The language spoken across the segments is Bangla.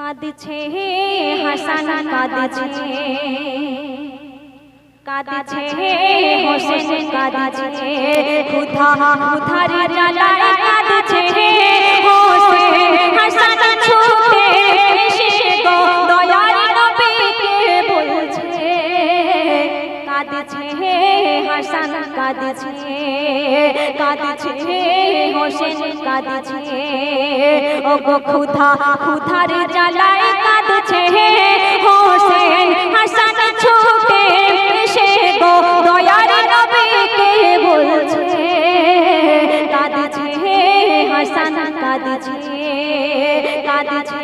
কাঁদছে হাসান কাঁদছে। কাঁদছে। হোসেন কাঁদছে। ক্ষুধা ক্ষুধার জ্বালায় কাঁদছে হাসান, কাঁদছে কাঁদছে হোসেন, কাঁদছে ও গো ক্ষুধা, ক্ষুধার জ্বালায় কাঁদছে হোসেন, হাসান ছুটে এসে গো দয়ার নবীকে বলছে কাঁদছে হাসান, কাঁদছে কাঁদছে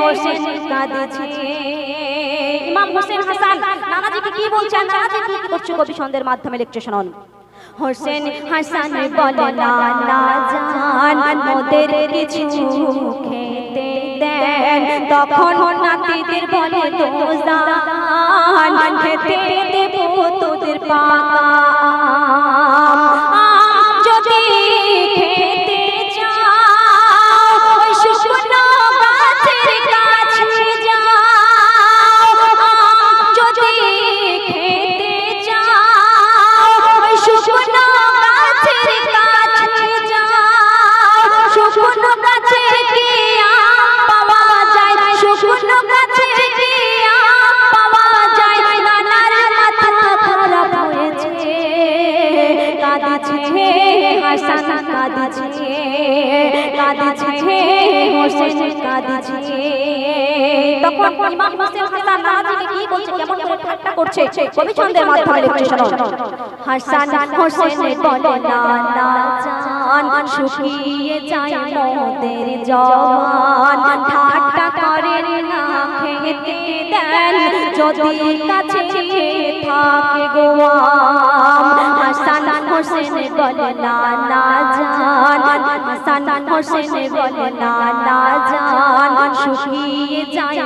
হোসেন, কাঁদছে ইমাম হোসেন হাসান। নানাজিকে কি বলছেন? নানাজি কি করছে? কবি সন্ধ্যের মাধ্যমে লিখছে, শুনুন। হোসেন হাসান বলে নানাজান মোদের কিছু খেতে দেন। তখন নাতিদের বলে তো জান খেতে দেব তোদের পাকা কাঁদছে, হাসান কাঁদছে কাঁদছে, হোসেন কাঁদছে। তখন ইমাম হোসেন হাসান নানাজিকে কি বলছে, কেমন করে ঠাট্টা করছে কবি ছন্দের মাধ্যমে লিখছে, শোনো। হাসান হোসেন বলে, না জান, শুকিয়ে যায় মোদের জওয়ান। ঠাট্টা করে না, খেতে যদি কাছে থাকে গোয়াম হাসান হোসেন বলে না জান। হাসান হোসেন বলে না জান। শুকিয়ে যায়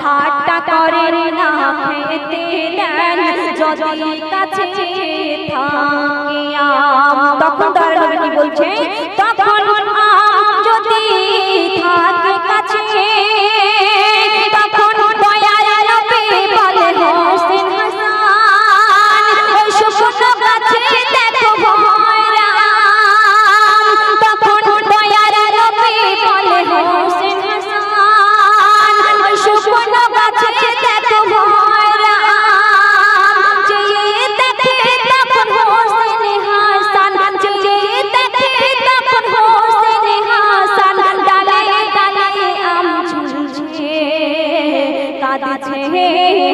ঠাট্টা করে না, খেতে দেন। যদি কাছে থাকে তখন তারা বলছে তখন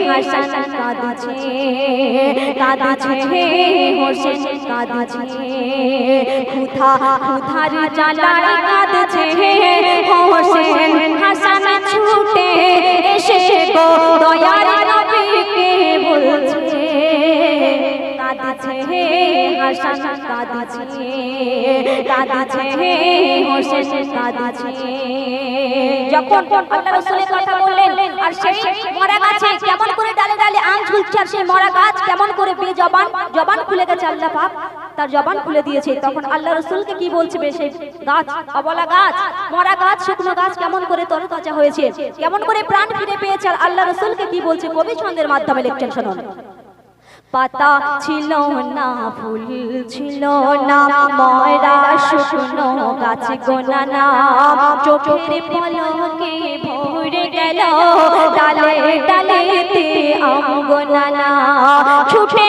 হাসান কাঁদছে কাঁদছে হোসেন কাঁদছে, ক্ষুধা, ক্ষুধার জ্বালায় কাঁদছে হোসেন হাসান ছুটে এসে গো দয়ার নবীকে বলছে হাসান কাঁদছে কাঁদছে হোসেন কাঁদছে। যখন কথা বললেন আর সেই মরা গাছে কেমন করে ডালে ডালে আম ঝুলছে আর সেই মরা গাছ কেমন করে বেজবান জবান খুলে গেছে আল্লাহ পাক। তার জবান খুলে দিয়েছে। তখন আল্লাহ রসুলকে কি বলছে সেই গাছ? অবলা গাছ, মরা গাছ, শুকনো গাছ কেমন করে তরতাজা হয়েছে, কেমন করে প্রাণ ফিরে পেয়েছে? আর আল্লাহ রসুলকে কি বলছে? কবি ছন্দের মাধ্যমে লিখছেন, শুনুন। পাতা ছিল না, ফুল ছিল না, ময়রা শুকনো গাছ গোনা না চোখের পলকে ভরে গেল, ডালে ডালেতে আম না ছুটে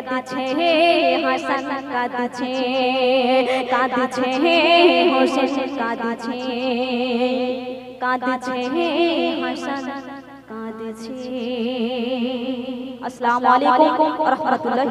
কাঁদছে হাসান কাঁদছে কাঁদছে হোসেন কাঁদছে কাঁদছে হাসান কাঁদছে। আসসালামু আলাইকুম ওয়া রাহমাতুল্লাহি